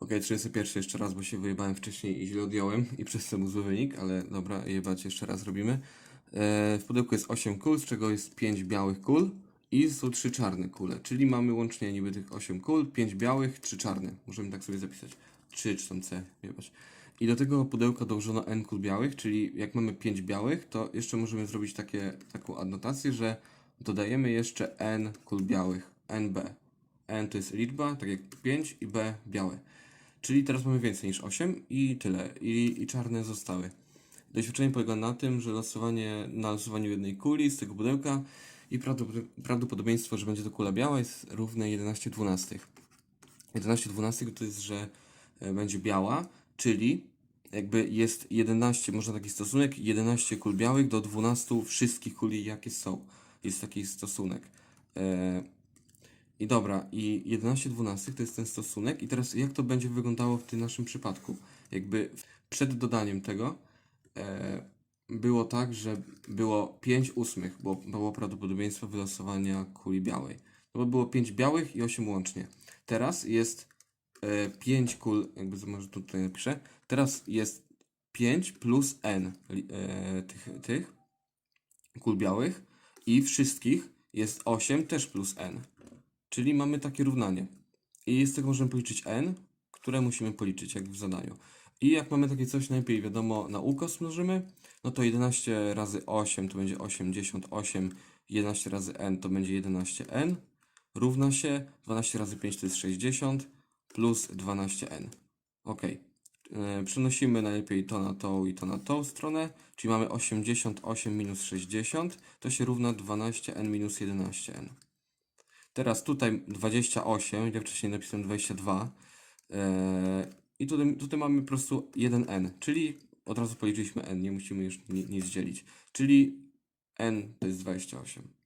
Ok, 31 jeszcze raz, bo się wyjebałem wcześniej i źle odjąłem i przez to był zły wynik, ale dobra, jebać jeszcze raz robimy. E, w pudełku jest 8 kul, z czego jest 5 białych kul i są 3 czarne kule, czyli mamy łącznie niby tych 8 kul, 5 białych, 3 czarne. Możemy tak sobie zapisać. 3 czy tam C, jebać. I do tego pudełka dołożono n kul białych, czyli jak mamy 5 białych, to jeszcze możemy zrobić takie, taką adnotację, że dodajemy jeszcze n kul białych, nb. n to jest liczba, tak jak 5 i b białe. Czyli teraz mamy więcej niż 8 i tyle. I, i czarne zostały. Doświadczenie polega na tym, że losowanie, na losowaniu jednej kuli z tego pudełka i prawdopod- prawdopodobieństwo, że będzie to kula biała jest równe 11 dwunastych. 11 dwunastych to jest, że e, będzie biała, czyli jakby jest 11, można taki stosunek, 11 kul białych do 12 wszystkich kuli, jakie są. Jest taki stosunek. I dobra, i 11 dwunastych to jest ten stosunek. I teraz jak to będzie wyglądało w tym naszym przypadku? Jakby przed dodaniem tego e, było tak, że było 5 ósmych, bo było prawdopodobieństwo wylosowania kuli białej. No bo było 5 białych i 8 łącznie. Teraz jest e, 5 kul, jakby może tutaj napiszę. Teraz jest 5 plus n e, tych, tych kul białych i wszystkich jest 8 też plus n. Czyli mamy takie równanie. I z tego możemy policzyć n, które musimy policzyć, jak w zadaniu. I jak mamy takie coś najlepiej, wiadomo, na ukos mnożymy, no to 11 razy 8 to będzie 88, 11 razy n to będzie 11n, równa się 12 razy 5 to jest 60, plus 12n. Ok. E, Przenosimy najlepiej to na tą i to na tą stronę, czyli mamy 88 minus 60, to się równa 12n minus 11n. Teraz tutaj 28, ja wcześniej napisałem 22. Eee, I tutaj, tutaj mamy po prostu 1n, czyli od razu policzyliśmy n, nie musimy już ni- nic dzielić. Czyli n to jest 28.